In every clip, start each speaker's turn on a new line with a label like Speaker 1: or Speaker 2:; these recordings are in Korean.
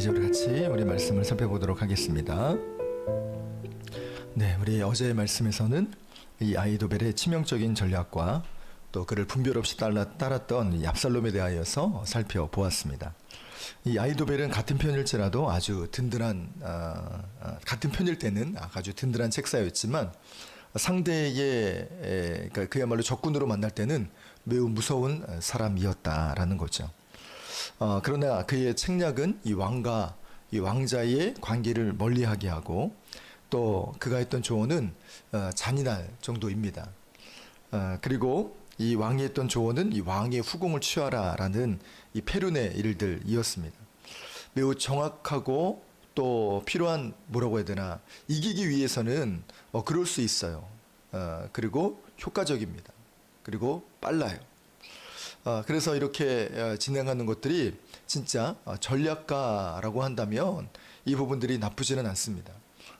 Speaker 1: 이제 우리 같이 우리 말씀을 살펴보도록 하겠습니다. 네, 우리 어제의 말씀에서는 이 아이도벨의 치명적인 전략과 또 그를 분별 없이 따랐던 이 압살롬에 대하여서 살펴보았습니다. 이 아이도벨은 같은 편일지라도 아주 든든한 아, 아, 같은 편일 때는 아주 든든한 책사였지만 상대의 에, 그러니까 그야말로 적군으로 만날 때는 매우 무서운 사람이었다라는 거죠. 어, 그러나 그의 책략은 이 왕과 이 왕자의 관계를 멀리하게 하고 또 그가 했던 조언은 어, 잔인할 정도입니다. 어, 그리고 이 왕이 했던 조언은 이 왕의 후궁을 취하라라는 이 페룬의 일들이었습니다. 매우 정확하고 또 필요한 뭐라고 해야 되나 이기기 위해서는 어, 그럴 수 있어요. 어, 그리고 효과적입니다. 그리고 빨라요. 어, 그래서 이렇게 어, 진행하는 것들이 진짜 어, 전략가라고 한다면 이 부분들이 나쁘지는 않습니다.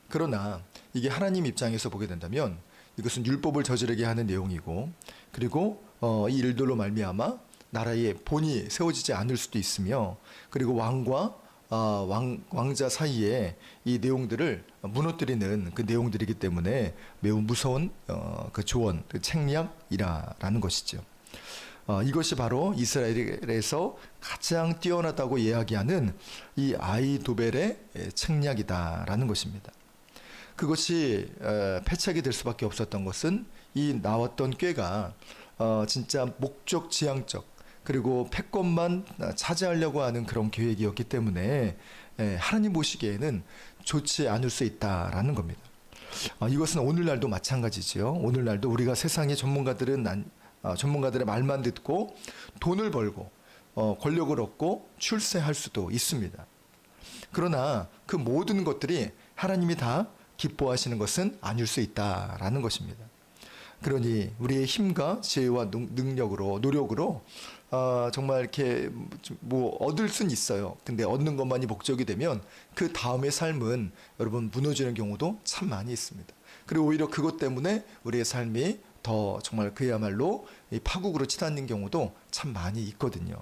Speaker 1: 그러나 이게 하나님 입장에서 보게 된다면 이것은 율법을 저지르게 하는 내용이고 그리고 어, 이 일들로 말미암아 나라의 본이 세워지지 않을 수도 있으며 그리고 왕과 어, 왕, 왕자 사이에 이 내용들을 무너뜨리는 그 내용들이기 때문에 매우 무서운 어, 그 조언, 그 책략이라라는 것이죠. 어, 이것이 바로 이스라엘에서 가장 뛰어나다고 이야기하는 이 아이도벨의 책략이다라는 것입니다. 그것이 어, 패착이 될 수밖에 없었던 것은 이 나왔던 꾀가 어, 진짜 목적 지향적 그리고 패권만 차지하려고 하는 그런 계획이었기 때문에 에, 하나님 보시기에는 좋지 않을 수 있다라는 겁니다. 어, 이것은 오늘날도 마찬가지지요. 오늘날도 우리가 세상의 전문가들은 난, 어, 전문가들의 말만 듣고 돈을 벌고 어, 권력을 얻고 출세할 수도 있습니다. 그러나 그 모든 것들이 하나님이 다 기뻐하시는 것은 아닐 수 있다라는 것입니다. 그러니 우리의 힘과 지혜와 능- 능력으로 노력으로 어, 정말 이렇게 뭐 얻을 순 있어요. 근데 얻는 것만이 목적이 되면 그 다음의 삶은 여러분 무너지는 경우도 참 많이 있습니다. 그리고 오히려 그것 때문에 우리의 삶이 더 정말 그야말로 이 파국으로 치닫는 경우도 참 많이 있거든요.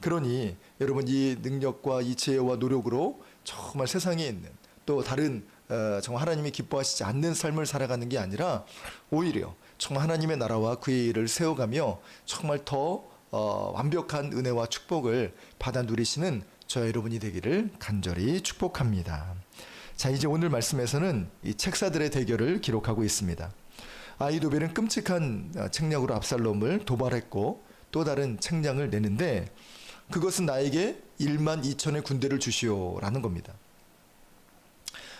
Speaker 1: 그러니 여러분 이 능력과 이 지혜와 노력으로 정말 세상에 있는 또 다른 어, 정말 하나님이 기뻐하시지 않는 삶을 살아가는 게 아니라 오히려 정말 하나님의 나라와 그의 일을 세워가며 정말 더 어, 완벽한 은혜와 축복을 받아 누리시는 저 여러분이 되기를 간절히 축복합니다. 자 이제 오늘 말씀에서는 이 책사들의 대결을 기록하고 있습니다. 아이도벨은 끔찍한 어, 책략으로 압살롬을 도발했고 또 다른 책략을 내는데 그것은 나에게 1만 2천의 군대를 주시오라는 겁니다.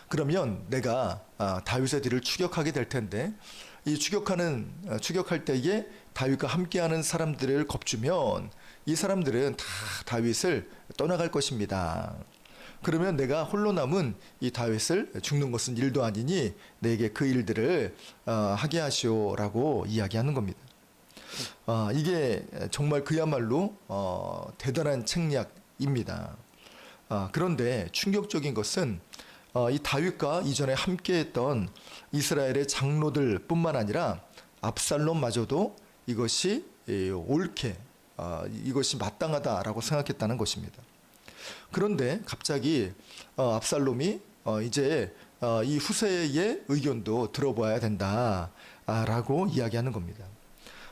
Speaker 1: 그러면 내가 아, 다윗의 뒤를 추격하게 될 텐데 이 추격하는 어, 추격할 때에 다윗과 함께하는 사람들을 겁주면 이 사람들은 다 다윗을 떠나갈 것입니다. 그러면 내가 홀로 남은 이 다윗을 죽는 것은 일도 아니니 내게 그 일들을 어, 하게 하시오라고 이야기하는 겁니다. 아, 이게 정말 그야말로 어, 대단한 책략입니다. 아, 그런데 충격적인 것은 어, 이 다윗과 이전에 함께했던 이스라엘의 장로들뿐만 아니라 압살롬마저도 이것이 예, 옳게 아, 이것이 마땅하다라고 생각했다는 것입니다. 그런데 갑자기 어, 압살롬이 어, 이제 어, 이 후세의 의견도 들어봐야 된다라고 이야기하는 겁니다.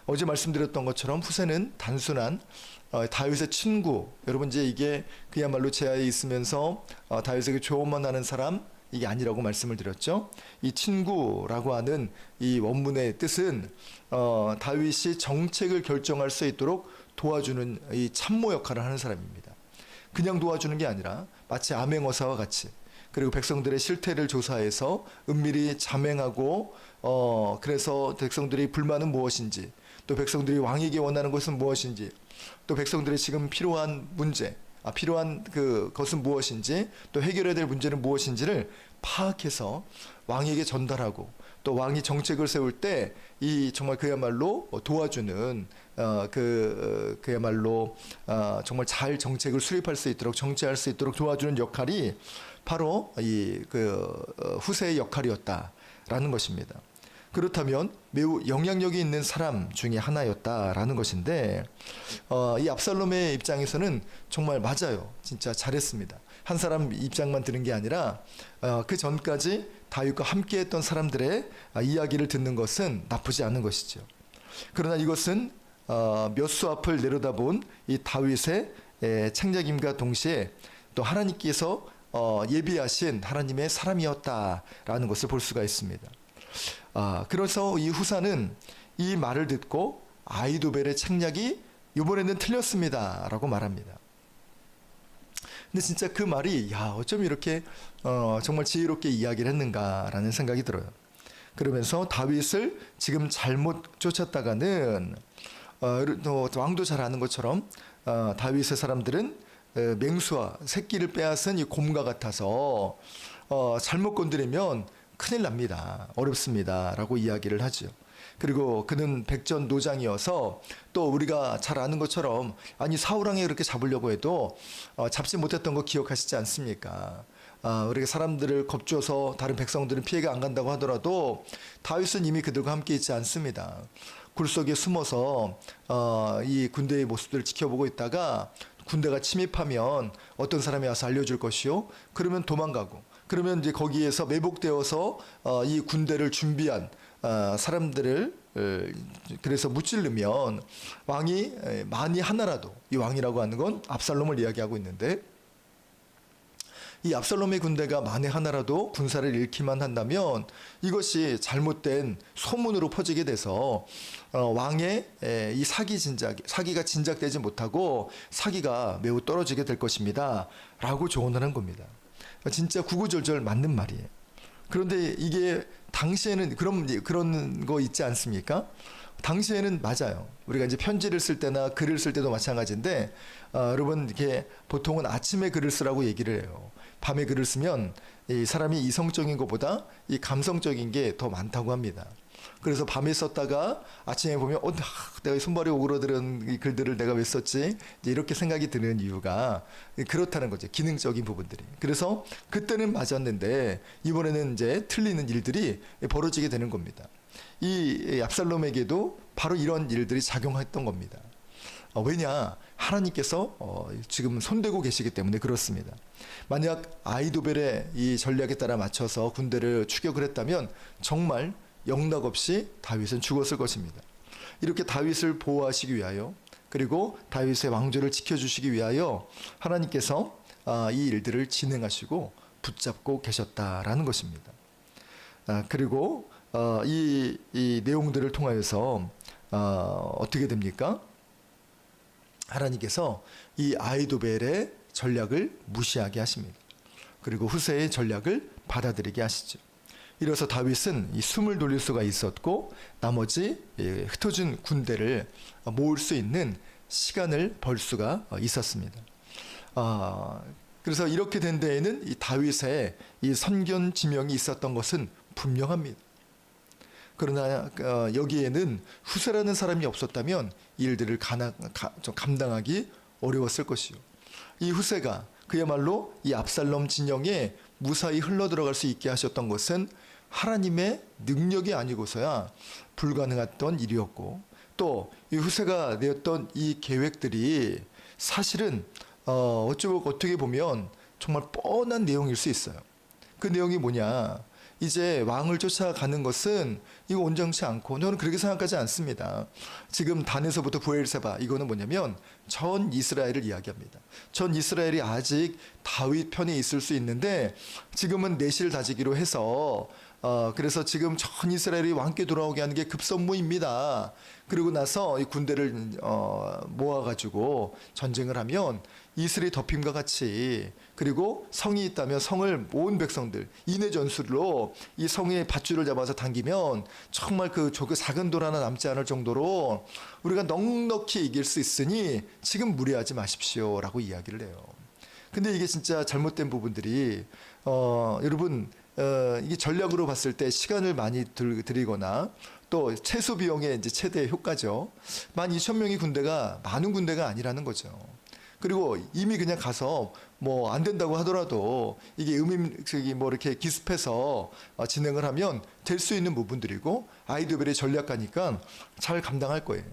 Speaker 1: 어제 말씀드렸던 것처럼 후세는 단순한 어, 다윗의 친구. 여러분 이제 이게 그야말로 제하에 있으면서 어, 다윗에게 조언만 하는 사람 이게 아니라고 말씀을 드렸죠. 이 친구라고 하는 이 원문의 뜻은 어, 다윗이 정책을 결정할 수 있도록 도와주는 이 참모 역할을 하는 사람입니다. 그냥 도와주는 게 아니라 마치 암행어사와 같이 그리고 백성들의 실태를 조사해서 은밀히 자맹하고 어 그래서 백성들이 불만은 무엇인지 또 백성들이 왕에게 원하는 것은 무엇인지 또 백성들이 지금 필요한 문제 아 필요한 그 것은 무엇인지 또 해결해야 될 문제는 무엇인지를 파악해서 왕에게 전달하고 또 왕이 정책을 세울 때 이 정말 그야말로 도와주는 어 그 그야말로 어 정말 잘 정책을 수립할 수 있도록 정치할 수 있도록 도와주는 역할이 바로 이 그 후세의 역할이었다라는 것입니다. 그렇다면 매우 영향력이 있는 사람 중에 하나였다라는 것인데 어, 이 압살롬의 입장에서는 정말 맞아요. 진짜 잘했습니다. 한 사람 입장만 들은 게 아니라 어, 그 전까지 다윗과 함께했던 사람들의 아, 이야기를 듣는 것은 나쁘지 않은 것이죠. 그러나 이것은 어, 몇수 앞을 내려다본 이 다윗의 에, 창작임과 동시에 또 하나님께서 어, 예비하신 하나님의 사람이었다라는 것을 볼 수가 있습니다. 아, 그래서 이 후사는 이 말을 듣고 아이도벨의 책략이 이번에는 틀렸습니다라고 말합니다. 근데 진짜 그 말이 야 어쩜 이렇게 어, 정말 지혜롭게 이야기를 했는가라는 생각이 들어요. 그러면서 다윗을 지금 잘못 쫓았다가는 어, 또 왕도 잘 아는 것처럼 어, 다윗의 사람들은 어, 맹수와 새끼를 빼앗은 이 곰과 같아서 어, 잘못 건드리면 큰일 납니다. 어렵습니다라고 이야기를 하죠. 그리고 그는 백전 노장이어서 또 우리가 잘 아는 것처럼 아니 사울왕이 그렇게 잡으려고 해도 어, 잡지 못했던 거 기억하시지 않습니까? 아, 우리가 사람들을 겁줘서 다른 백성들은 피해가 안 간다고 하더라도 다윗은 이미 그들과 함께 있지 않습니다. 굴 속에 숨어서 어, 이 군대의 모습들을 지켜보고 있다가 군대가 침입하면 어떤 사람이 와서 알려줄 것이요. 그러면 도망가고 그러면 이제 거기에서 매복되어서 어, 이 군대를 준비한 어, 사람들을 어, 그래서 무찔르면 왕이 에, 만이 하나라도 이 왕이라고 하는 건 압살롬을 이야기하고 있는데 이 압살롬의 군대가 만에 하나라도 군사를 잃기만 한다면 이것이 잘못된 소문으로 퍼지게 돼서 어, 왕의 에, 이 사기 진작 사기가 진작되지 못하고 사기가 매우 떨어지게 될 것입니다라고 조언하는 겁니다. 진짜 구구절절 맞는 말이에요. 그런데 이게 당시에는 그런 그런 거 있지 않습니까? 당시에는 맞아요. 우리가 이제 편지를 쓸 때나 글을 쓸 때도 마찬가지인데 어, 여러분 이렇게 보통은 아침에 글을 쓰라고 얘기를 해요. 밤에 글을 쓰면 이 사람이 이성적인 것보다 이 감성적인 게 더 많다고 합니다. 그래서 밤에 썼다가 아침에 보면 어, 아, 내가 손발이 오그러드는 이 글들을 내가 왜 썼지? 이렇게 생각이 드는 이유가 그렇다는 거죠. 기능적인 부분들이. 그래서 그때는 맞았는데 이번에는 이제 틀리는 일들이 벌어지게 되는 겁니다. 이 압살롬에게도 바로 이런 일들이 작용했던 겁니다. 어, 왜냐 하나님께서 어, 지금 손대고 계시기 때문에 그렇습니다. 만약 아이도벨의 이 전략에 따라 맞춰서 군대를 추격을 했다면 정말 영락 없이 다윗은 죽었을 것입니다. 이렇게 다윗을 보호하시기 위하여 그리고 다윗의 왕조를 지켜주시기 위하여 하나님께서 아, 이 일들을 진행하시고 붙잡고 계셨다라는 것입니다. 아, 그리고 어, 이, 이 내용들을 통하여서 어, 어떻게 됩니까? 하나님께서 이 아이도벨의 전략을 무시하게 하십니다. 그리고 후세의 전략을 받아들이게 하시죠. 이래서 다윗은 이 숨을 돌릴 수가 있었고 나머지 예, 흩어진 군대를 모을 수 있는 시간을 벌 수가 있었습니다. 아, 그래서 이렇게 된 데에는 이 다윗의 이 선견 지명이 있었던 것은 분명합니다. 그러나 어, 여기에는 후세라는 사람이 없었다면 이 일들을 감당하기 어려웠을 것이요. 이 후세가 그야말로 이 압살롬 진영에 무사히 흘러 들어갈 수 있게 하셨던 것은 하나님의 능력이 아니고서야 불가능했던 일이었고 또 이 후세가 내었던 이 계획들이 사실은 어, 어쩌고 어떻게 보면 정말 뻔한 내용일 수 있어요. 그 내용이 뭐냐? 이제 왕을 쫓아가는 것은 이거 온전치 않고 저는 그렇게 생각하지 않습니다. 지금 단에서부터 부엘세바 이거는 뭐냐면 전 이스라엘을 이야기합니다. 전 이스라엘이 아직 다윗 편에 있을 수 있는데 지금은 내실 다지기로 해서 어, 그래서 지금 전 이스라엘이 왕께 돌아오게 하는 게 급선무입니다. 그리고 나서 이 군대를 어, 모아가지고 전쟁을 하면 이슬이 덮임과 같이 그리고 성이 있다면 성을 온 백성들 인해 전술로 이 성의 밧줄을 잡아서 당기면 정말 그 조그 작은 돌 하나 남지 않을 정도로 우리가 넉넉히 이길 수 있으니 지금 무리하지 마십시오라고 이야기를 해요. 근데 이게 진짜 잘못된 부분들이 어, 여러분 어, 이게 전략으로 봤을 때 시간을 많이 들, 들이거나 또 최소 비용의 이제 최대 효과죠. 만 2천 명의 군대가 많은 군대가 아니라는 거죠. 그리고 이미 그냥 가서 뭐 안 된다고 하더라도 이게 음임 저기 뭐 이렇게 기습해서 어, 진행을 하면 될 수 있는 부분들이고 아이도벨의 전략가니까 잘 감당할 거예요.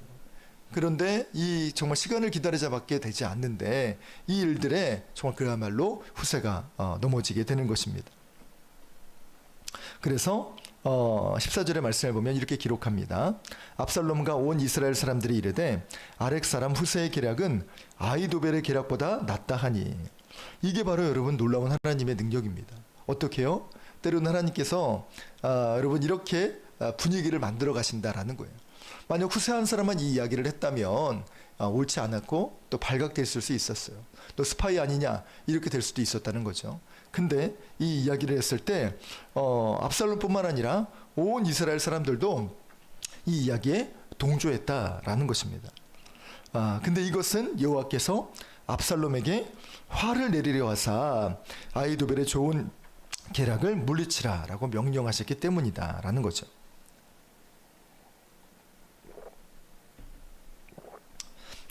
Speaker 1: 그런데 이 정말 시간을 기다리자밖에 되지 않는데 이 일들에 정말 그야말로 후세가 어, 넘어지게 되는 것입니다. 그래서 어, 14절의 말씀을 보면 이렇게 기록합니다. 압살롬과 온 이스라엘 사람들이 이르되 아렉 사람 후세의 계략은 아이도벨의 계략보다 낫다 하니 이게 바로 여러분 놀라운 하나님의 능력입니다. 어떻게요? 때로는 하나님께서 아, 여러분 이렇게 아, 분위기를 만들어 가신다라는 거예요. 만약 후세 한 사람만 이 이야기를 했다면 아, 옳지 않았고 또 발각됐을 수 있었어요. 또 스파이 아니냐 이렇게 될 수도 있었다는 거죠. 근데 이 이야기를 했을 때 어, 압살롬뿐만 아니라 온 이스라엘 사람들도 이 이야기에 동조했다라는 것입니다. 아, 근데 이것은 여호와께서 압살롬에게 화를 내리려 하사 아이도벨의 좋은 계략을 물리치라라고 명령하셨기 때문이다라는 거죠.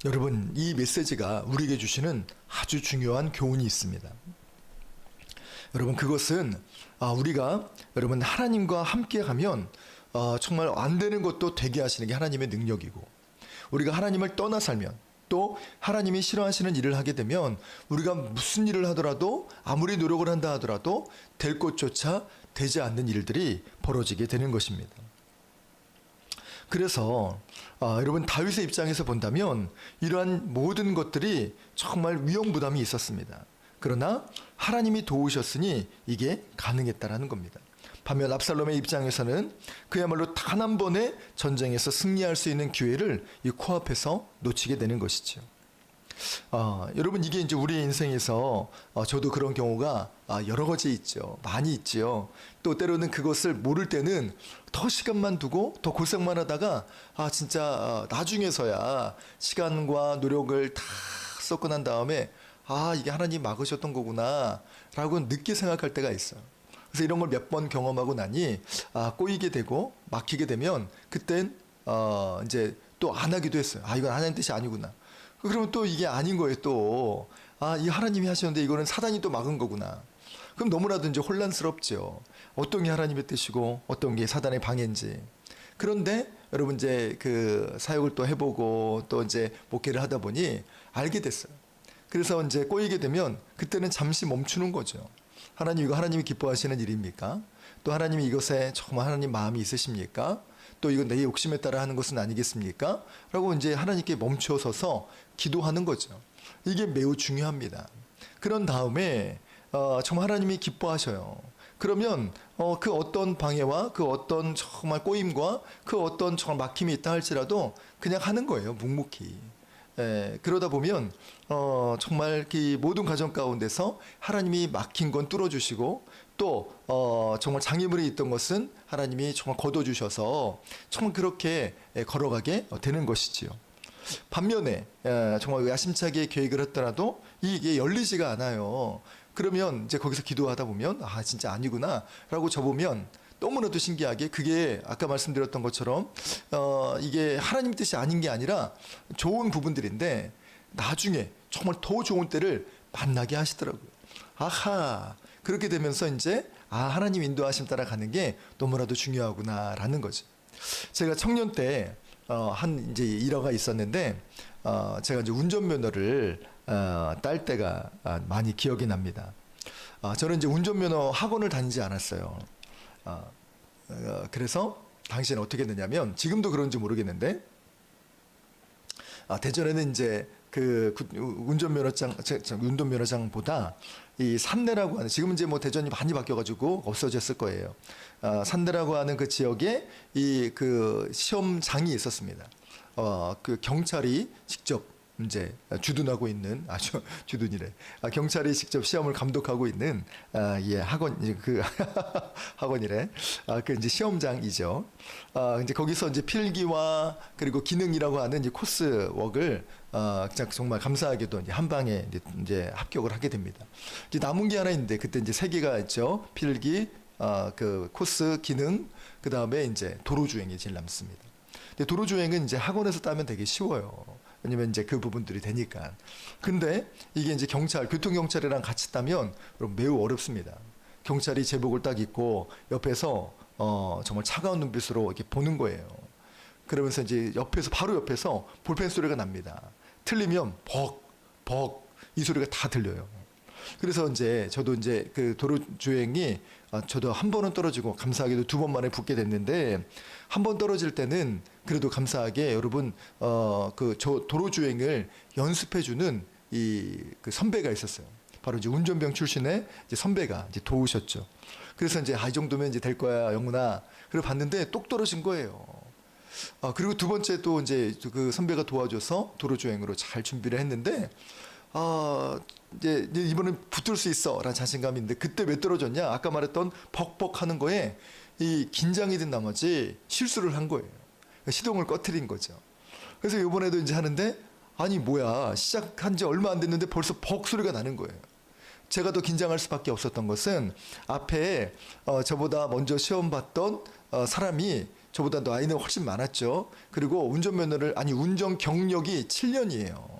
Speaker 1: 여러분, 이 메시지가 우리에게 주시는 아주 중요한 교훈이 있습니다. 여러분, 그것은 아, 우리가 여러분 하나님과 함께 가면 어, 정말 안 되는 것도 되게 하시는 게 하나님의 능력이고 우리가 하나님을 떠나 살면 또 하나님이 싫어하시는 일을 하게 되면 우리가 무슨 일을 하더라도 아무리 노력을 한다 하더라도 될 것조차 되지 않는 일들이 벌어지게 되는 것입니다. 그래서 아, 여러분 다윗의 입장에서 본다면 이러한 모든 것들이 정말 위험 부담이 있었습니다. 그러나 하나님이 도우셨으니 이게 가능했다라는 겁니다. 반면 압살롬의 입장에서는 그야말로 단 한 번의 전쟁에서 승리할 수 있는 기회를 이 코앞에서 놓치게 되는 것이죠. 아, 여러분 이게 이제 우리의 인생에서 어, 저도 그런 경우가 아, 여러 가지 있죠. 많이 있죠. 또 때로는 그것을 모를 때는 더 시간만 두고 더 고생만 하다가 아 진짜 어, 나중에서야 시간과 노력을 다 쏟고 난 다음에 아 이게 하나님 막으셨던 거구나라고 늦게 생각할 때가 있어요. 그래서 이런 걸 몇 번 경험하고 나니 아 꼬이게 되고 막히게 되면 그땐 어 이제 또 안 하기도 했어요. 아 이건 하나님 뜻이 아니구나. 그러면 또 이게 아닌 거예요. 또 아 이 하나님이 하셨는데 이거는 사단이 또 막은 거구나. 그럼 너무나도 이제 혼란스럽죠. 어떤 게 하나님의 뜻이고 어떤 게 사단의 방해인지. 그런데 여러분 이제 그 사역을 또 해보고 또 이제 목회를 하다 보니 알게 됐어요. 그래서 이제 꼬이게 되면 그때는 잠시 멈추는 거죠. 하나님 이거 하나님이 기뻐하시는 일입니까? 또 하나님이 이것에 정말 하나님 마음이 있으십니까? 또 이건 내 욕심에 따라 하는 것은 아니겠습니까? 라고 이제 하나님께 멈춰서서 기도하는 거죠. 이게 매우 중요합니다. 그런 다음에 어, 정말 하나님이 기뻐하셔요. 그러면 어, 그 어떤 방해와 그 어떤 정말 꼬임과 그 어떤 정말 막힘이 있다 할지라도 그냥 하는 거예요. 묵묵히. 에, 그러다 보면 어, 정말 그 모든 가정 가운데서 하나님이 막힌 건 뚫어주시고 또 어, 정말 장애물이 있던 것은 하나님이 정말 걷어주셔서 정말 그렇게 에, 걸어가게 되는 것이지요. 반면에 에, 정말 야심차게 계획을 했더라도 이게 열리지가 않아요. 그러면 이제 거기서 기도하다 보면 아 진짜 아니구나라고 접으면 너무나도 신기하게 그게 아까 말씀드렸던 것처럼 어 이게 하나님 뜻이 아닌 게 아니라 좋은 부분들인데 나중에 정말 더 좋은 때를 만나게 하시더라고요. 아하 그렇게 되면서 이제 아 하나님 인도하심 따라 가는 게 너무나도 중요하구나라는 거죠. 제가 청년 때 어, 한 이제 일화가 있었는데 어, 제가 이제 운전면허를 어, 딸 때가 아, 많이 기억이 납니다. 아, 저는 이제 운전면허 학원을 다니지 않았어요. 아, 어, 그래서 당시에는 어떻게 했느냐면 지금도 그런지 모르겠는데 아, 대전에는 이제 그 구- 운전면허장 운전면허장보다 이 산내라고 하는 지금 이제 뭐 대전이 많이 바뀌어가지고 없어졌을 거예요. 아, 산내라고 하는 그 지역에 이 그 시험장이 있었습니다. 어, 그 경찰이 직접 이제 주둔하고 있는 아주 주둔이래. 아, 경찰이 직접 시험을 감독하고 있는 아, 예 학원 그 학원이래. 아, 그 이제 시험장이죠. 아, 이제 거기서 이제 필기와 그리고 기능이라고 하는 이제 코스웍을 어, 그냥 정말 감사하게도 이제 한 방에 이제, 합격을 하게 됩니다. 이제 남은 게 하나 있는데 그때 이제 세 개가 있죠. 필기, 어, 그 코스 기능, 그 다음에 이제 도로 주행이 제일 남습니다. 근데 도로 주행은 이제 학원에서 따면 되게 쉬워요. 왜냐면 이제 그 부분들이 되니까. 근데 이게 이제 경찰, 교통경찰이랑 같이 따면 여러분 매우 어렵습니다. 경찰이 제복을 딱 입고 옆에서 어, 정말 차가운 눈빛으로 이렇게 보는 거예요. 그러면서 이제 옆에서 바로 옆에서 볼펜 소리가 납니다. 틀리면 벅, 벅 이 소리가 다 들려요. 그래서 이제 저도 이제 그 도로 주행이 아, 저도 한 번은 떨어지고 감사하게도 두 번 만에 붙게 됐는데 한 번 떨어질 때는 그래도 감사하게 여러분 어그 도로 주행을 연습해 주는 이 그 선배가 있었어요. 바로 이제 운전병 출신의 이제 선배가 이제 도우셨죠. 그래서 이제 아, 이 정도면 이제 될 거야, 영훈아. 그리고 봤는데 똑 떨어진 거예요. 아, 그리고 두 번째 또 이제 그 선배가 도와줘서 도로 주행으로 잘 준비를 했는데 아, 이제 이번엔 붙을 수 있어라는 자신감이 있는데 그때 왜 떨어졌냐? 아까 말했던 벅벅하는 거에 이 긴장이 된 나머지 실수를 한 거예요. 시동을 꺼트린 거죠. 그래서 이번에도 이제 하는데 아니 뭐야 시작한 지 얼마 안 됐는데 벌써 벅 소리가 나는 거예요. 제가 더 긴장할 수밖에 없었던 것은 앞에 어, 저보다 먼저 시험 봤던 어, 사람이 저보다 나이는 훨씬 많았죠. 그리고 운전면허를 아니 운전 경력이 7년이에요.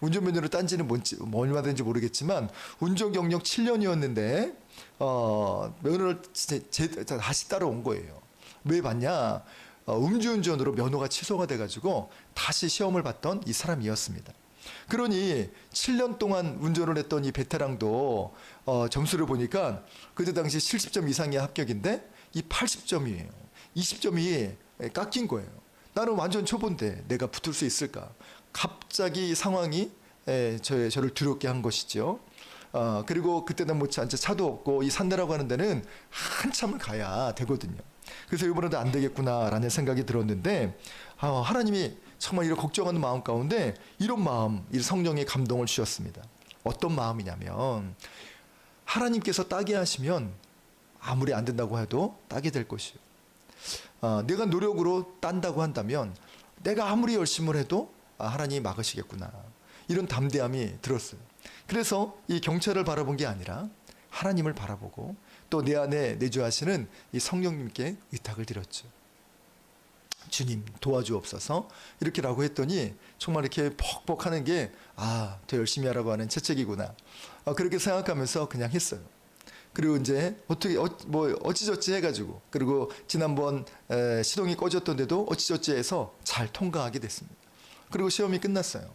Speaker 1: 운전면허를 딴지는 뭔지 뭐 얼마 된지 모르겠지만 운전 경력 7년이었는데 어, 면허를 제, 제, 다시 따라온 거예요. 왜 봤냐? 어, 음주운전으로 면허가 취소가 돼가지고 다시 시험을 봤던 이 사람이었습니다. 그러니 7년 동안 운전을 했던 이 베테랑도 어, 점수를 보니까 그때 당시 70점 이상이 합격인데 이 80점이에요. 20점이 깎인 거예요. 나는 완전 초보인데 내가 붙을 수 있을까? 갑자기 상황이 에, 저, 저를 두렵게 한 것이죠. 어, 그리고 그때는 뭐 차, 차도 없고 이 산내라고 하는 데는 한참을 가야 되거든요. 그래서 이번에도 안 되겠구나라는 생각이 들었는데 아, 하나님이 정말 이런 걱정하는 마음 가운데 이런 마음, 이 성령의 감동을 주셨습니다. 어떤 마음이냐면 하나님께서 따게 하시면 아무리 안 된다고 해도 따게 될 것이요. 어, 내가 노력으로 딴다고 한다면 내가 아무리 열심을 해도 아, 하나님이 막으시겠구나. 이런 담대함이 들었어요. 그래서 이 경찰을 바라본 게 아니라 하나님을 바라보고 또 내 안에 내주하시는 이 성령님께 의탁을 드렸죠. 주님 도와주옵소서 이렇게라고 했더니 정말 이렇게 퍽퍽하는 게 아, 더 열심히 하라고 하는 채찍이구나. 어, 그렇게 생각하면서 그냥 했어요. 그리고 이제 어떻게 어, 뭐 어찌저찌 해가지고 그리고 지난번 에, 시동이 꺼졌던데도 어찌저찌 해서 잘 통과하게 됐습니다. 그리고 시험이 끝났어요.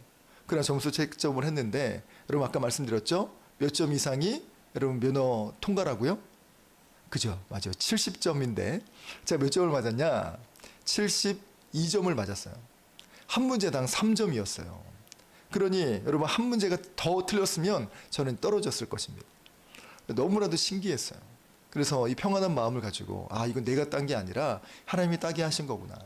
Speaker 1: 그러나 점수 채점을 했는데 여러분 아까 말씀드렸죠? 몇 점 이상이 여러분 면허 통과라고요? 그죠? 맞아요. 70점인데 제가 몇 점을 맞았냐? 72점을 맞았어요. 한 문제당 3점이었어요. 그러니 여러분 한 문제가 더 틀렸으면 저는 떨어졌을 것입니다. 너무나도 신기했어요. 그래서 이 평안한 마음을 가지고 아 이건 내가 딴 게 아니라 하나님이 따게 하신 거구나.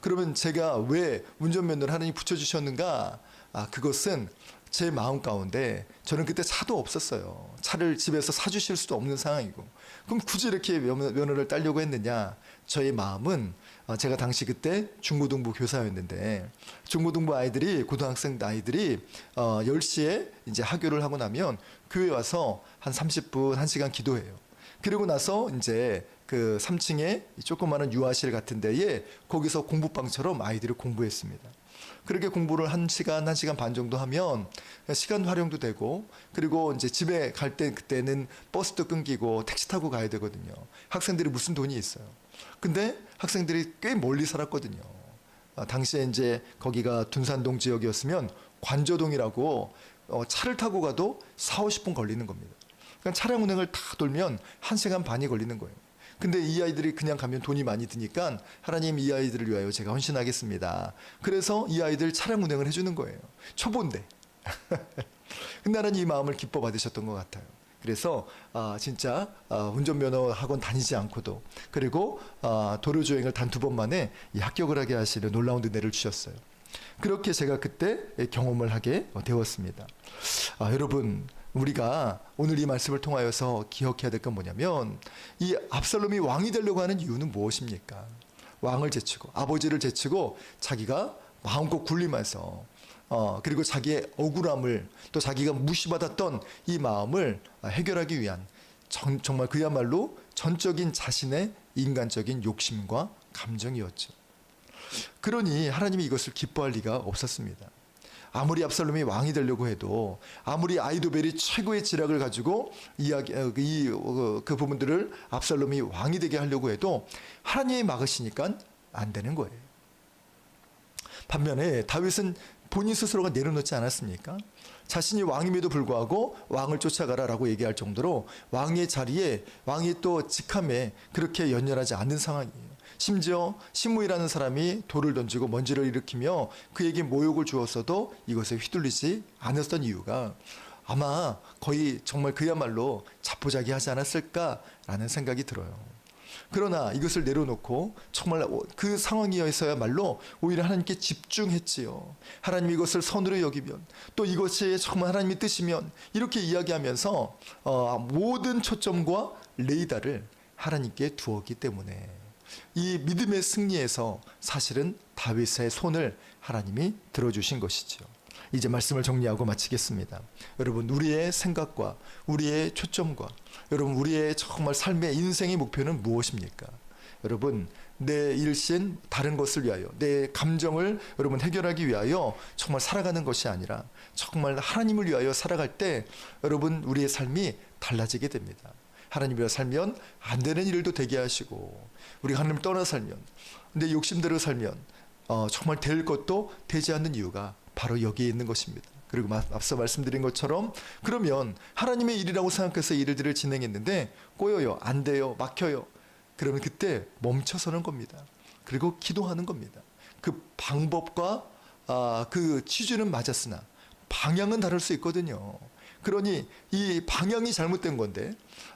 Speaker 1: 그러면 제가 왜 운전면허를 하나님 붙여주셨는가? 아 그것은 제 마음 가운데 저는 그때 차도 없었어요. 차를 집에서 사주실 수도 없는 상황이고 그럼 굳이 이렇게 면허를 따려고 했느냐? 저의 마음은 어, 제가 당시 그때 중고등부 교사였는데 중고등부 아이들이 고등학생 아이들이 어 10시에 이제 학교를 하고 나면 교회 와서 한 30분 1시간 기도해요. 그리고 나서 이제 그 3층에 조그마한 유아실 같은 데에 거기서 공부방처럼 아이들이 공부했습니다. 그렇게 공부를 한 시간, 한 시간 반 정도 하면 시간 활용도 되고 그리고 이제 집에 갈 때 그때는 버스도 끊기고 택시 타고 가야 되거든요. 학생들이 무슨 돈이 있어요. 근데 학생들이 꽤 멀리 살았거든요. 아, 당시에 이제 거기가 둔산동 지역이었으면 관저동이라고 어, 차를 타고 가도 4, 50분 걸리는 겁니다. 그러니까 차량 운행을 다 돌면 1시간 반이 걸리는 거예요. 근데 이 아이들이 그냥 가면 돈이 많이 드니까 하나님 이 아이들을 위하여 제가 헌신하겠습니다. 그래서 이 아이들 차량 운행을 해주는 거예요. 초보인데. 근데 하나님 이 마음을 기뻐 받으셨던 것 같아요. 그래서 아, 진짜 아, 운전면허 학원 다니지 않고도 그리고 아, 도로 주행을 단 두 번 만에 이 합격을 하게 하시는 놀라운 은혜를 주셨어요. 그렇게 제가 그때 경험을 하게 되었습니다. 아, 여러분 우리가 오늘 이 말씀을 통하여서 기억해야 될 건 뭐냐면 이 압살롬이 왕이 되려고 하는 이유는 무엇입니까? 왕을 제치고 아버지를 제치고 자기가 마음껏 굴리면서 어, 그리고 자기의 억울함을 또 자기가 무시받았던 이 마음을 해결하기 위한 정, 정말 그야말로 전적인 자신의 인간적인 욕심과 감정이었죠. 그러니 하나님이 이것을 기뻐할 리가 없었습니다. 아무리 압살롬이 왕이 되려고 해도 아무리 아이도벨이 최고의 지략을 가지고 이야기 어, 이그 그 부분들을 압살롬이 왕이 되게 하려고 해도 하나님이 막으시니까 안 되는 거예요. 반면에 다윗은 본인 스스로가 내려놓지 않았습니까? 자신이 왕임에도 불구하고 왕을 쫓아가라라고 얘기할 정도로 왕의 자리에 왕이 또 직함에 그렇게 연연하지 않는 상황이에요. 심지어 시므이라는 사람이 돌을 던지고 먼지를 일으키며 그에게 모욕을 주었어도 이것에 휘둘리지 않았던 이유가 아마 거의 정말 그야말로 자포자기 하지 않았을까라는 생각이 들어요. 그러나 이것을 내려놓고 정말 그 상황이어서야말로 오히려 하나님께 집중했지요. 하나님 이것을 선으로 여기면 또 이것이 정말 하나님의 뜻이면 이렇게 이야기하면서 어, 모든 초점과 레이다를 하나님께 두었기 때문에 이 믿음의 승리에서 사실은 다윗의 손을 하나님이 들어주신 것이지요. 이제 말씀을 정리하고 마치겠습니다. 여러분 우리의 생각과 우리의 초점과 여러분 우리의 정말 삶의 인생의 목표는 무엇입니까? 여러분 내 일신 다른 것을 위하여 내 감정을 여러분 해결하기 위하여 정말 살아가는 것이 아니라 정말 하나님을 위하여 살아갈 때 여러분 우리의 삶이 달라지게 됩니다. 하나님 위하여 살면 안 되는 일도 되게 하시고 우리가 하나님 떠나 살면 내 욕심대로 살면 어, 정말 될 것도 되지 않는 이유가 바로 여기에 있는 것입니다. 그리고 마- 앞서 말씀드린 것처럼 그러면 하나님의 일이라고 생각해서 일들을 진행했는데 꼬여요, 안 돼요, 막혀요. 그러면 그때 멈춰서는 겁니다. 그리고 기도하는 겁니다. 그 방법과 아, 그 취지는 맞았으나 방향은 다를 수 있거든요. 그러니 이 방향이 잘못된 건데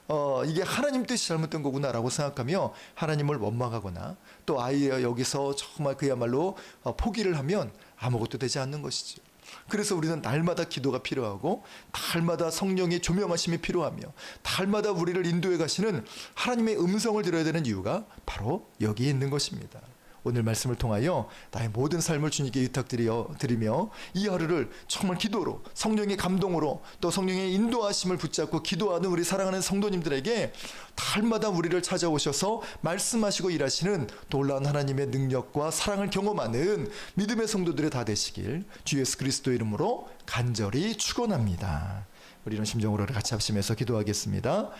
Speaker 1: 어, 이게 하나님 뜻이 잘못된 거구나라고 생각하며 하나님을 원망하거나 또 아이가 여기서 정말 그야말로 어, 포기를 하면 아무것도 되지 않는 것이죠. 그래서 우리는 날마다 기도가 필요하고 날마다 성령의 조명하심이 필요하며 날마다 우리를 인도해 가시는 하나님의 음성을 들어야 되는 이유가 바로 여기에 있는 것입니다. 오늘 말씀을 통하여 나의 모든 삶을 주님께 의탁드리며 드리며 이 하루를 정말 기도로 성령의 감동으로 또 성령의 인도하심을 붙잡고 기도하는 우리 사랑하는 성도님들에게 달마다 우리를 찾아오셔서 말씀하시고 일하시는 놀라운 하나님의 능력과 사랑을 경험하는 믿음의 성도들이 다 되시길 주 예수 그리스도 이름으로 간절히 축원합니다. 우리 이런 심정으로 같이 합심해서 기도하겠습니다.